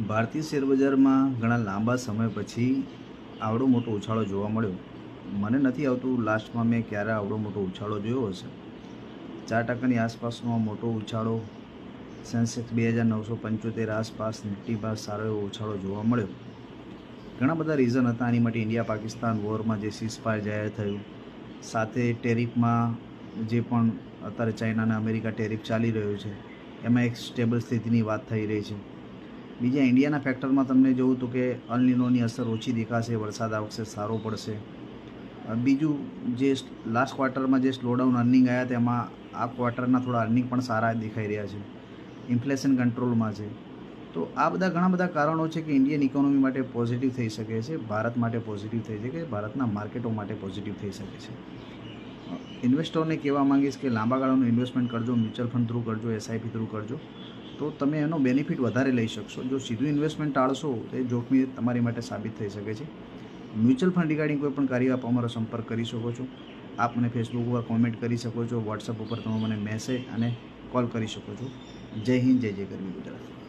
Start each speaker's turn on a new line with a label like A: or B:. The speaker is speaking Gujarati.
A: ભારતીય શેરબજારમાં ઘણા લાંબા સમય પછી આવડો મોટો ઉછાળો જોવા મળ્યો. મને નથી આવતું લાસ્ટમાં મેં ક્યારે આવડો મોટો ઉછાળો જોયો હશે. ચાર ટકાની આસપાસનો મોટો ઉછાળો સેન્સેક્સ બે હજાર નવસો પંચોતેર આસપાસ નિફ્ટી પાસ સારો એવો ઉછાળો જોવા મળ્યો. ઘણા બધા રીઝન હતા આની માટે ઇન્ડિયા પાકિસ્તાન વોરમાં જે સીઝફાયર જાહેર થયું. સાથે ટેરિફમાં જે પણ અત્યારે ચાઇના અને અમેરિકા ટેરિફ ચાલી રહ્યું છે. એમાં એક સ્ટેબલ સ્થિતિની વાત થઈ રહી છે. બીજા ઇન્ડિયાના ફેક્ટરમાં તમને જોઉં તો કે અલનિનોની અસર ઓછી દેખાશે, વરસાદ આવશે, સારો પડશે. બીજું જે લાસ્ટ ક્વાર્ટરમાં જે સ્લોડાઉન અર્નિંગ આવ્યા તેમાં આ ક્વાર્ટરના થોડા અર્નિંગ પણ સારા દેખાઈ રહ્યા છે. ઇન્ફ્લેશન કંટ્રોલમાં છે. તો આ બધા ઘણા બધા કારણો છે કે ઇન્ડિયન ઇકોનોમી માટે પોઝિટિવ થઈ શકે છે, ભારત માટે પોઝિટિવ થઈ શકે, ભારતના માર્કેટો માટે પોઝિટિવ થઈ શકે છે. ઇન્વેસ્ટરને કહેવા માંગીશ કે લાંબા ગાળાનું ઇન્વેસ્ટમેન્ટ કરજો મ્યુચ્યુઅલ ફંડ થ્રુ કરજો એસઆઈપી થ્રુ કરજો. તો તમે એનો બેનિફિટ વધારે લઈ શકશો. જો સીધું ઇન્વેસ્ટમેન્ટ ટાળશો, તો એ જોખમી તમારી માટે સાબિત થઈ શકે છે. મ્યુચ્યુઅલ ફંડ રિગાર્ડિંગ કોઈ પણ કાર્ય આપ અમારો સંપર્ક કરી શકો છો. આપ મને ફેસબુક ઉપર કોમેન્ટ કરી શકો છો. વોટ્સઅપ ઉપર તમે મને મેસેજ અને કોલ કરી શકો છો. જય હિન્દ, જય જય ગરવી ગુજરાત.